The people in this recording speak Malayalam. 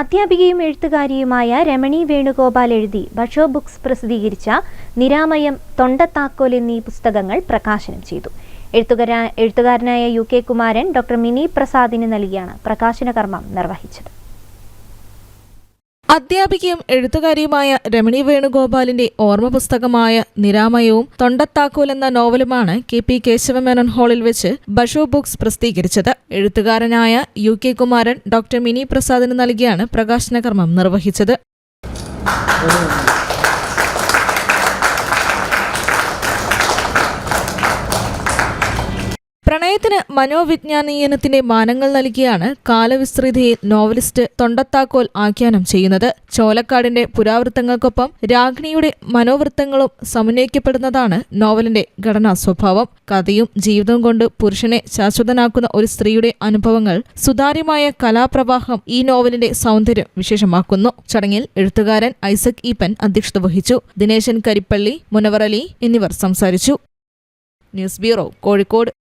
അധ്യാപികയും എഴുത്തുകാരിയുമായ രമണി വേണുഗോപാൽ എഴുതി ബഷോ ബുക്സ് പ്രസിദ്ധീകരിച്ച നിരാമയം തൊണ്ടത്താക്കോൽ എന്നീ പുസ്തകങ്ങൾ പ്രകാശനം ചെയ്തു. എഴുത്തുകാര എഴുത്തുകാരനായ U K Kumaran doctor Mini പ്രസാദിന് നൽകിയാണ് പ്രകാശന കർമ്മം നിർവഹിച്ചത്. അധ്യാപികയും എഴുത്തുകാരിയുമായ രമണി വേണുഗോപാലിന്റെ ഓർമ്മ പുസ്തകമായ നിരാമയവും തൊണ്ടത്താക്കോൽ എന്ന നോവലുമാണ് കെ പി കേശവമേനോൻ ഹാളിൽ വെച്ച് ബഷു ബുക്സ് പ്രസിദ്ധീകരിച്ചത്. എഴുത്തുകാരനായ U K Kumaran doctor Mini പ്രസാദിന് നൽകിയാണ് പ്രകാശന കർമ്മം നിർവഹിച്ചത് പ്രണയത്തിന് മനോവിജ്ഞാനീയനത്തിന്റെ മാനങ്ങൾ നൽകിയാണ് കാലവിസ്തൃതിയിൽ നോവലിസ്റ്റ് തൊണ്ടത്താക്കോൽ ആഖ്യാനം ചെയ്യുന്നത്. ചോലക്കാടിന്റെ പുരാവൃത്തങ്ങൾക്കൊപ്പം രാജ്ഞിയുടെ മനോവൃത്തങ്ങളും സമന്വയിക്കപ്പെടുന്നതാണ് നോവലിന്റെ ഘടനാ സ്വഭാവം. കഥയും ജീവിതവും കൊണ്ട് പുരുഷനെ ശാശ്വതനാക്കുന്ന ഒരു സ്ത്രീയുടെ അനുഭവങ്ങൾ സുതാര്യമായ കലാപ്രവാഹം ഈ നോവലിന്റെ സൗന്ദര്യം വിശേഷമാക്കുന്നു. ചടങ്ങിൽ എഴുത്തുകാരൻ ഐസക് ഈപ്പൻ അധ്യക്ഷത വഹിച്ചു. ദിനേശൻ കരിപ്പള്ളി മുനവറലി എന്നിവർ സംസാരിച്ചു. News bureau Kozhikode.